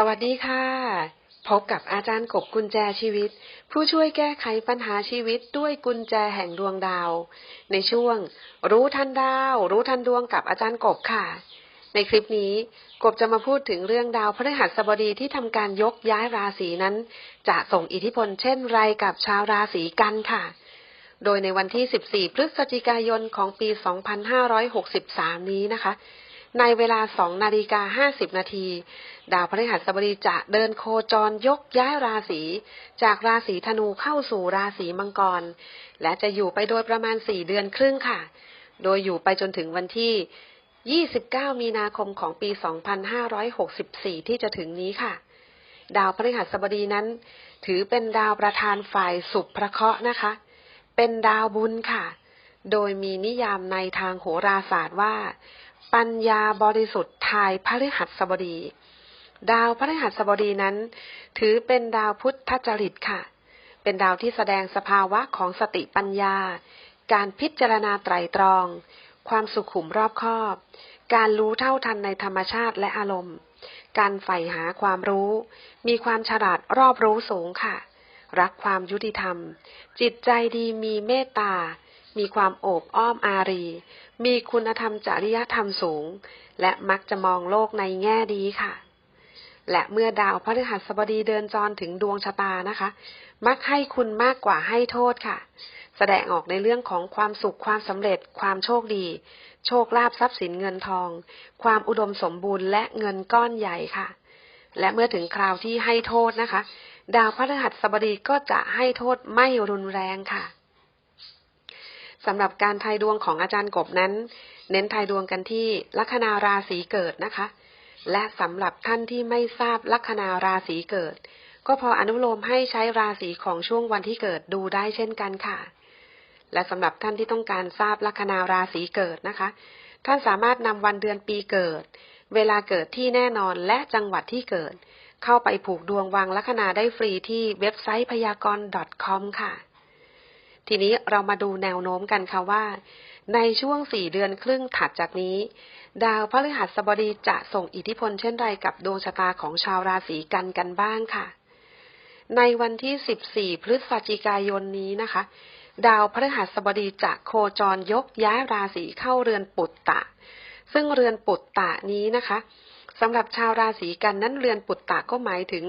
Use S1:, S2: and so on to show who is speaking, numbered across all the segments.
S1: สวัสดีค่ะ พบกับอาจารย์กบกุญแจชีวิต ผู้ช่วยแก้ไขปัญหาชีวิตด้วยกุญแจแห่งดวงดาว ในช่วง รู้ทันดาว รู้ทันดวงกับอาจารย์กบค่ะ ในคลิปนี้กบจะมาพูดถึงเรื่องดาวพฤหัสบดีที่ทำการยกย้ายราศีนั้น จะส่งอิทธิพลเช่นไรกับชาวราศีกันค่ะ โดยในวันที่ 14 พฤศจิกายนของปี 2563 นี้นะคะ ในเวลา 2 นาฬิกา 50 นาที ดาวพฤหัสบดีจะเดินโคจรยกย้ายราศีจากราศีธนูเข้าสู่ราศีมังกร และจะอยู่ไปโดยประมาณ 4 เดือนครึ่งค่ะ โดยอยู่ไปจนถึงวันที่ 29 มีนาคมของปี 2564 ที่จะถึงนี้ค่ะ ดาวพฤหัสบดีนั้น ถือเป็นดาวประธานฝ่ายสุภเคราะห์นะคะ เป็นดาวบุญค่ะ โดยมีนิยามในทางโหราศาสตร์ว่า ปัญญาบริสุทธิ์ทายพฤหัสบดี ดาวพฤหัสบดีนั้น ถือเป็นดาวพุทธจริตค่ะ เป็นดาวที่แสดงสภาวะของสติปัญญา การพิจารณาไตรตรอง ความสุขุมรอบคอบ การรู้เท่าทันในธรรมชาติและอารมณ์ การใฝ่หาความรู้ มีความฉลาดรอบรู้สูงค่ะ รักความยุติธรรม จิตใจดีมีเมตตา มีความโอบอ้อมอารี มีคุณธรรมจริยธรรมสูง และมักจะมองโลกในแง่ดีค่ะ และเมื่อดาวพฤหัสบดีเดินจรถึงดวงชะตานะคะ มักให้คุณมากกว่าให้โทษค่ะ แสดงออกในเรื่องของความสุขความสำเร็จ ความโชคดี โชคลาภทรัพย์สินเงินทอง ความอุดมสมบูรณ์และเงินก้อนใหญ่ค่ะ และเมื่อถึงคราวที่ให้โทษนะคะ ดาวพฤหัสบดีก็จะให้โทษไม่รุนแรงค่ะ สำหรับการทายดวงของอาจารย์กบนั้น เน้นทายดวงกันที่ลัคนาราศีเกิดนะคะ และสำหรับท่านที่ไม่ทราบลัคนาราศีเกิด ก็พออนุโลมให้ใช้ราศีของช่วงวันที่เกิดดูได้เช่นกันค่ะ และสำหรับท่านที่ต้องการทราบลัคนาราศีเกิดนะคะ ท่านสามารถนำวันเดือนปีเกิด เวลาเกิดที่แน่นอนและจังหวัดที่เกิด เข้าไปผูกดวงวางลัคนาได้ฟรีที่เว็บไซต์พยากรณ์ .com ค่ะ ทีนี้เรามาดูแนวโน้มกันค่ะว่า ในช่วงสี่เดือนครึ่งถัดจากนี้ ดาวพฤหัสบดีจะส่งอิทธิพลเช่นไรกับดวงชะตาของชาวราศีกันกันบ้างค่ะ ในวันที่ 14 พฤศจิกายนนี้นะคะ ดาวพฤหัสบดีจะโคจรยกย้ายราศีเข้าเรือนปุตตะ ซึ่งเรือนปุตตะนี้นะคะสำหรับชาวราศีกันนั้นเรือนปุตตะก็หมายถึง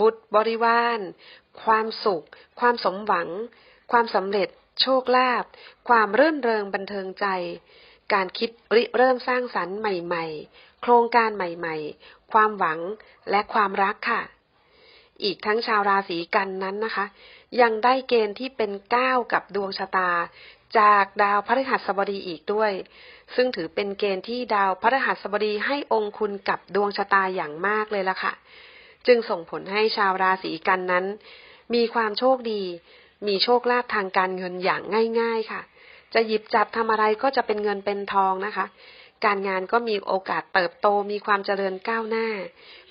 S1: บุตรบริวาร ความสุข ความสมหวัง ความสำเร็จ โชคลาภความรื่นเริงบันเทิงใจ การคิดริเริ่มสร้างสรรค์ใหม่ ๆ โครงการใหม่ ๆ ความหวังและความรักค่ะ อีกทั้งชาวราศีกันนั้นนะคะ ยังได้เกณฑ์ที่เป็นก้าวกับดวงชะตา จากดาวพฤหัสบดีอีกด้วย ซึ่งถือเป็นเกณฑ์ที่ดาวพฤหัสบดีให้องคุณกับดวงชะตาอย่างมากเลยล่ะค่ะ จึงส่งผลให้ชาวราศีกันนั้น มีความโชคดี มีโชคลาภทางการเงินอย่างง่าย ๆค่ะ จะหยิบจับทำอะไรก็จะเป็นเงินเป็นทองนะคะ การงานก็มีโอกาสเติบโตมีความเจริญก้าวหน้า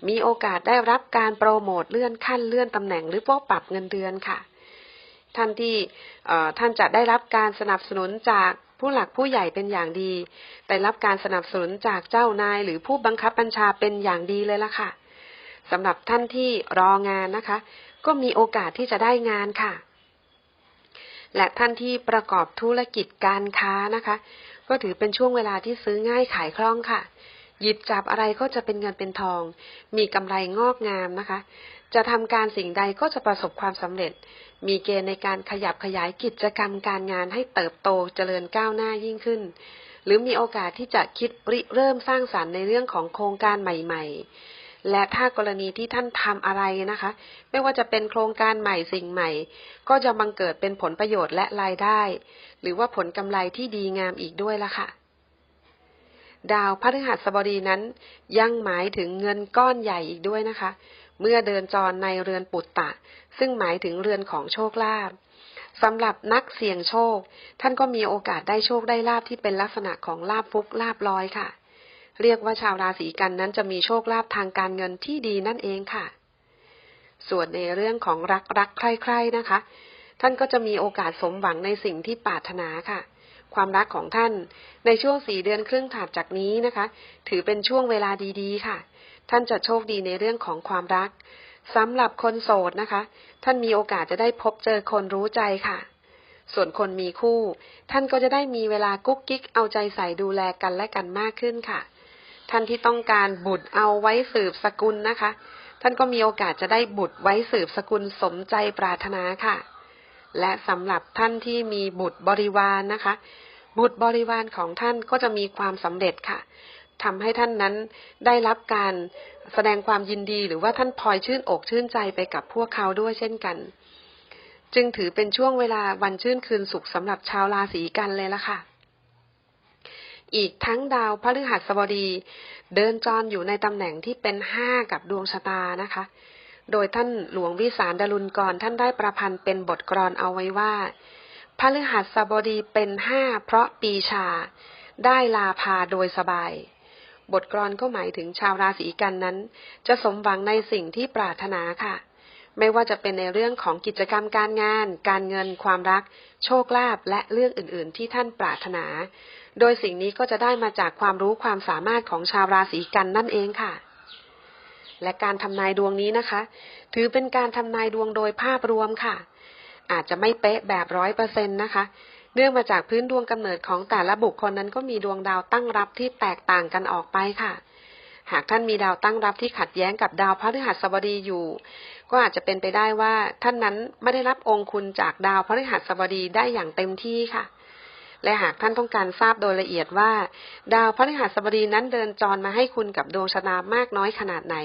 S1: มีโอกาสได้รับการโปรโมทเลื่อนขั้นเลื่อนตำแหน่งหรือว่าปรับเงินเดือนค่ะ ท่านที่ท่านจะได้รับการสนับสนุนจากผู้หลักผู้ใหญ่เป็นอย่างดี ได้รับการสนับสนุนจากเจ้านายหรือผู้บังคับบัญชาเป็นอย่างดีเลยล่ะค่ะสำหรับท่านที่รองานนะคะ ก็มีโอกาสที่จะได้งานค่ะ และท่านที่ประกอบธุรกิจการค้านะคะ ก็ถือเป็นช่วงเวลาที่ซื้อง่ายขายคล่องค่ะ หยิบจับอะไรก็จะเป็นเงินเป็นทอง มีกำไรงอกงามนะคะ จะทำการสิ่งใดก็จะประสบความสำเร็จ มีเกณฑ์ในการขยับขยายกิจกรรมการงานให้เติบโตเจริญก้าวหน้ายิ่งขึ้น หรือมีโอกาสที่จะคิดริเริ่มสร้างสารรค์ในเรื่องของโครงการใหม่ ๆ และถ้ากรณีที่ท่านทำอะไรนะคะ ไม่ว่าจะเป็นโครงการใหม่สิ่งใหม่ ก็จะบังเกิดเป็นผลประโยชน์และรายได้ หรือว่าผลกำไรที่ดีงามอีกด้วยละค่ะ ดาวพฤหัสบดีนั้น ยังหมายถึงเงินก้อนใหญ่อีกด้วยนะคะ เมื่อเดินจรในเรือนปุตตะ ซึ่งหมายถึงเรือนของโชคลาภสำหรับนักเสี่ยงโชค ท่านก็มีโอกาสได้โชคได้ลาบที่เป็นลักษณะของลาบฟุกลาบลอยค่ะ เรียกว่าชาวราศีกันนั้นจะมีโชคลาภทางการเงินที่ดีนั่นเองค่ะ ส่วนในเรื่องของรักรักใคร่ๆนะคะ ท่านก็จะมีโอกาสสมหวังในสิ่งที่ปรารถนาค่ะ ความรักของท่านในช่วงสี่เดือนครึ่งถัดจากนี้นะคะ ถือเป็นช่วงเวลาดีๆ ค่ะ ท่านจะโชคดีในเรื่องของความรักสำหรับคนโสดนะคะ ท่านมีโอกาสจะได้พบเจอคนรู้ใจค่ะส่วนคนมีคู่ ท่านก็จะได้มีเวลากุ๊กกิ๊กเอาใจใส่ดูแลกันและกันมากขึ้นค่ะ ท่านที่ต้องการบุตรเอาไว้สืบสกุลนะคะ ท่านก็มีโอกาสจะได้บุตรไว้สืบสกุลสมใจปรารถนาค่ะ และสำหรับท่านที่มีบุตรบริวารนนะคะ บุตรบริวารของท่านก็จะมีความสำเร็จค่ะทำให้ท่านนั้นได้รับการแสดงความยินดีหรือว่าท่านพลอยชื่นอกชื่นใจไปกับพวกเขาด้วยเช่นกัน จึงถือเป็นช่วงเวลาวันชื่นคืนสุขสำหรับชาวราศีกันเลยละค่ะ อีกทั้งดาวพฤหัสบดี เดินจรอยู่ในตำแหน่งที่เป็นห้ากับดวงชะตานะคะ โดยท่านหลวงวิสารดารุณกรท่านได้ประพันธ์เป็นบทกลอนเอาไว้ว่าพฤหัสบดีเป็นห้าเพราะปีชา ได้ลาพาโดยสบาย บทกลอนก็หมายถึงชาวราศีกันนั้น จะสมหวังในสิ่งที่ปรารถนาค่ะ ไม่ว่าจะเป็นในเรื่องของกิจกรรมการงาน การเงิน ความรัก โชคลาภและเรื่องอื่น ๆ ที่ท่านปรารถนา โดยสิ่งนี้ก็จะได้มาจากความรู้ความสามารถของชาวราศีกันนั่นเองค่ะ และการทำนายดวงนี้นะคะ ถือเป็นการทำนายดวงโดยภาพรวมค่ะ อาจจะไม่เป๊ะแบบร้อยเปอร์เซ็นต์นะคะเนื่องมาจากพื้นดวงกำเนิดของแต่ละบุคคลนั้นก็มีดวงดาวตั้งรับที่แตกต่างกันออกไปค่ะ หากท่านมีดาวตั้งรับที่ขัดแย้งกับดาวพฤหัสบดีอยู่ ก็อาจจะเป็นไปได้ว่าท่านนั้นไม่ได้รับองค์คุณจากดาวพฤหัสบดีได้อย่างเต็มที่ค่ะ และหากท่านต้องการทราบโดยละเอียดว่า ดาวพฤหัสบดีนั้นเดินจรมาให้คุณกับดวงชะตามากน้อยขนาดไหน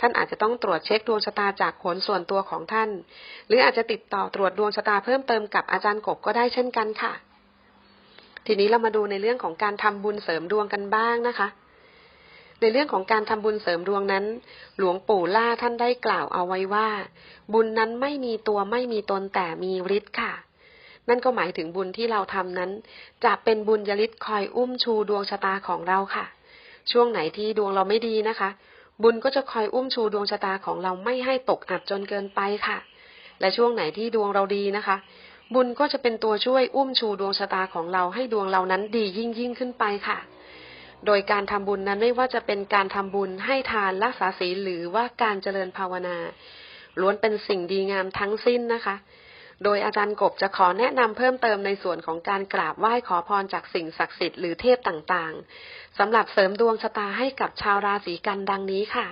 S1: ท่านอาจจะต้องตรวจเช็คดวงชะตาจากผลส่วนตัวของท่าน หรืออาจจะติดต่อตรวจดวงชะตาเพิ่มเติมกับอาจารย์กบก็ได้เช่นกันค่ะ ทีนี้เรามาดูในเรื่องของการทำบุญเสริมดวงกันบ้างนะคะ ในเรื่องของการทำบุญเสริมดวงนั้น หลวงปู่ล่าท่านได้กล่าวเอาไว้ว่า บุญนั้นไม่มีตัวไม่มีตนแต่มีฤทธิ์ค่ะ นั่นก็หมายถึงบุญที่เราทำนั้น จะเป็นบุญยฤทธิ์คอยอุ้มชูดวงชะตาของเราค่ะ ช่วงไหนที่ดวงเราไม่ดีนะคะ บุญก็จะคอยอุ้มชูดวงชะตาของเราไม่ให้ตกอับจนเกินไปค่ะ และช่วงไหนที่ดวงเราดีนะคะ บุญก็จะเป็นตัวช่วยอุ้มชูดวงชะตาของเราให้ดวงเรานั้นดียิ่งยิ่งขึ้นไปค่ะ โดยการทำบุญนั้นไม่ว่าจะเป็นการทำบุญให้ทานรักษาศีลหรือว่าการเจริญภาวนา ล้วนเป็นสิ่งดีงามทั้งสิ้นนะคะ โดยอาจารย์กบจะขอแนะนำเพิ่มเติมในส่วนของการกราบไหว้ขอพรจากสิ่งศักดิ์สิทธิ์หรือเทพต่างๆสำหรับเสริมดวงชะตาให้กับชาวราศีกันดังนี้ค่ะ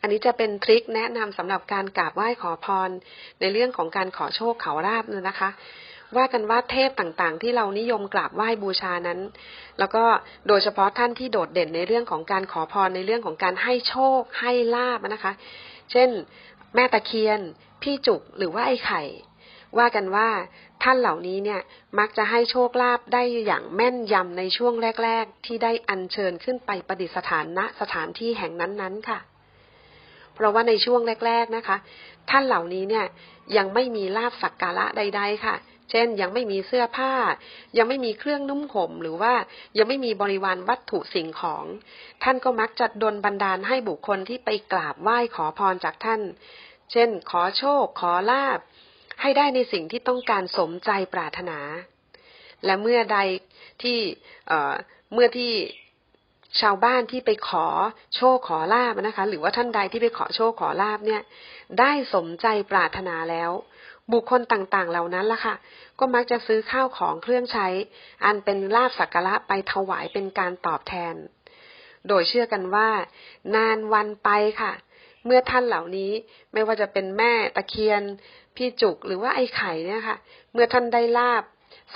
S1: อันนี้จะเป็นทริคแนะนำสำหรับการกราบไหว้ขอพร ในเรื่องของการขอโชคเขาราบเนี่ยนะคะ ว่ากันว่าเทพต่างๆ ที่เรานิยมกราบไหว้บูชานั้น แล้วก็โดยเฉพาะท่านที่โดดเด่นในเรื่องของการขอพรในเรื่องของการให้โชคให้ลาบนะคะ เช่น แม่ตะเคียน พี่จุกหรือว่าไอ้ไข่ ว่ากันว่าท่านเหล่านี้เนี่ยมักจะให้โชคลาภได้อย่างแม่นยำในช่วงแรก ๆ ที่ได้อัญเชิญขึ้นไปประดิษฐานณสถานที่แห่งนั้นๆค่ะเพราะว่าในช่วงแรก ๆนะคะ ท่านเหล่านี้เนี่ยยังไม่มีลาบสักการะใด ๆ ค่ะ เช่น ยังไม่มีเสื้อผ้า ยังไม่มีเครื่องนุ่มห่มหรือว่ายังไม่มีบริวารวัตถุสิ่งของ ท่านก็มักจะดลบันดาลให้บุคคลที่ไปกราบไหว้ขอพรจากท่าน เช่น ขอโชค ขอลาบ ให้ได้ในสิ่งที่ต้องการสมใจปรารถนา และเมื่อใดที่เเมื่อที่ชาวบ้านที่ไปขอโชคขอลาบนะคะ หรือว่าท่านใดที่ไปขอโชคขอลาบเนี่ย ได้สมใจปรารถนาแล้ว บุคคลต่างๆ เหล่านั้นล่ะค่ะ ก็มักจะซื้อข้าวของเครื่องใช้ อันเป็นลาบสักการะไปถวายเป็นการตอบแทน โดยเชื่อกันว่า นานวันไปค่ะ เมื่อท่านเหล่านี้ไม่ว่าจะเป็นแม่ตะเคียน พี่จุกหรือว่าไอ้ไข่เนี่ยค่ะ เมื่อท่านได้ลาบ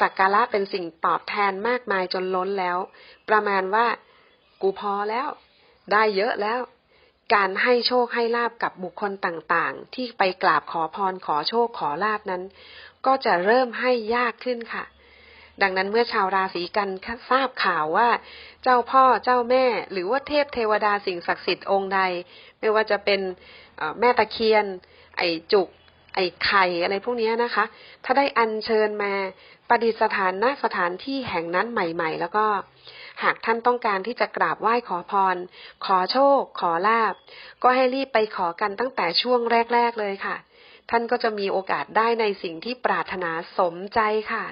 S1: สักการะเป็นสิ่งตอบแทนมากมายจนล้นแล้ว ประมาณว่า กูพอแล้ว ได้เยอะแล้ว การให้โชคให้ลาบกับบุคคลต่างๆ ที่ไปกราบขอพรขอโชคขอลาบนั้น ก็จะเริ่มให้ยากขึ้นค่ะ ดังนั้นเมื่อชาวราศีกันทราบข่าวว่า เจ้าพ่อเจ้าแม่ หรือว่าเทพเทวดาสิ่งศักดิ์สิทธิ์องค์ใด ไม่ว่าจะเป็นแม่ตะเคียน ไอจุก ไอไข่อะไรพวกนี้นะคะ ถ้าได้อัญเชิญมาประดิษฐานณสถานที่แห่งนั้นใหม่ ๆ แล้วก็ หากท่านต้องการที่จะกราบไหว้ขอพร ขอโชค ขอลาบ ก็ให้รีบไปขอกันตั้งแต่ช่วงแรก ๆ เลยค่ะ ท่านก็จะมีโอกาสได้ในสิ่งที่ปรารถนาสมใจค่ะ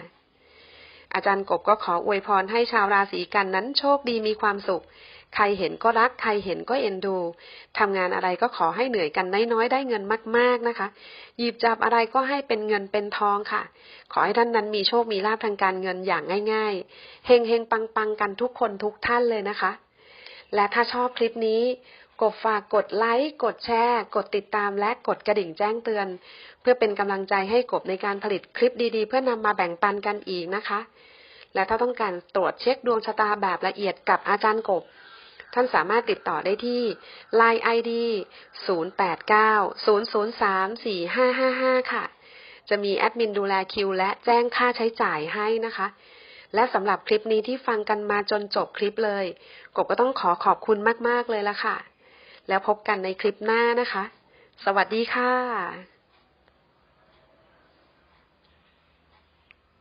S1: อาจารย์กบก็ขออวยพรให้ชาวราศีกันนั้นโชคดีมีความสุข ใครเห็นก็รัก ใครเห็นก็เอ็นดู ทำงานอะไรก็ขอให้เหนื่อยกันน้อยๆ ได้เงินมากๆนะคะ หยิบจับอะไรก็ให้เป็นเงินเป็นทองค่ะ ขอให้ท่านนั้นมีโชคมีลาภทางการเงินอย่างง่ายๆ เฮงเฮงปังปังๆ กันทุกคนทุกท่านเลยนะคะ และถ้าชอบคลิปนี้ กดฝากกดไลค์ กดแชร์ กดติดตามและกดกระดิ่งแจ้งเตือน เพื่อเป็นกำลังใจให้กบในการผลิตคลิปดีๆ เพื่อนำมาแบ่งปันกันอีกนะคะ และถ้าต้องการตรวจเช็คดวงชะตาแบบละเอียดกับอาจารย์กบ ท่านสามารถติดต่อได้ที่ Line ID 0890034555 ค่ะ จะมีแอดมินดูแลคิว และแจ้งค่าใช้จ่ายให้นะคะและสำหรับคลิปนี้ที่ฟังกันมาจนจบคลิปเลย กบก็ต้องขอขอบคุณมาก ๆ เลยละค่ะ แล้วพบกันในคลิปหน้านะคะ สวัสดีค่ะ